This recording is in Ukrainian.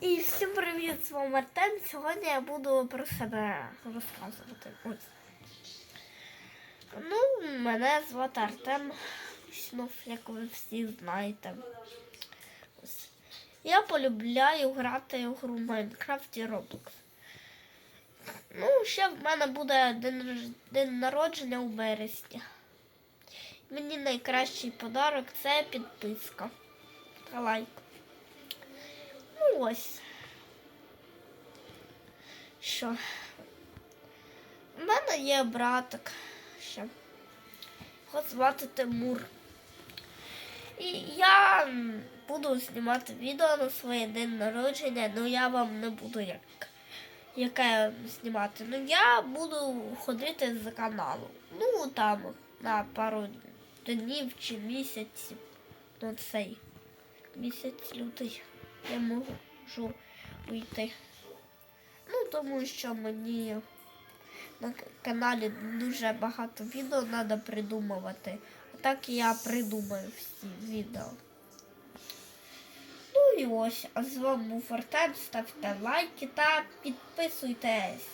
І всім привіт, з вами Артем. Сьогодні я буду про себе розказувати. Ну, мене звати Артем. Ну, як ви всі знаєте. Ось. Я полюбляю грати в гру Майнкрафт і Roblox. Ну, ще в мене буде день, день народження у березні. Мені найкращий подарок це підписка та лайк. Ось. Що? У мене є братик ще. Його звати Тимур. І я буду знімати відео на своє день народження, ну я вам не буду як, яке знімати. Ну я буду ходити з каналу. Ну там на пару днів чи місяців. Ну цей місяць лютий я можу вийти. Ну, тому що мені на каналі дуже багато відео треба придумувати. А так я придумаю всі відео. Ну і ось, а з вами був Артем. Ставте лайки та підписуйтесь.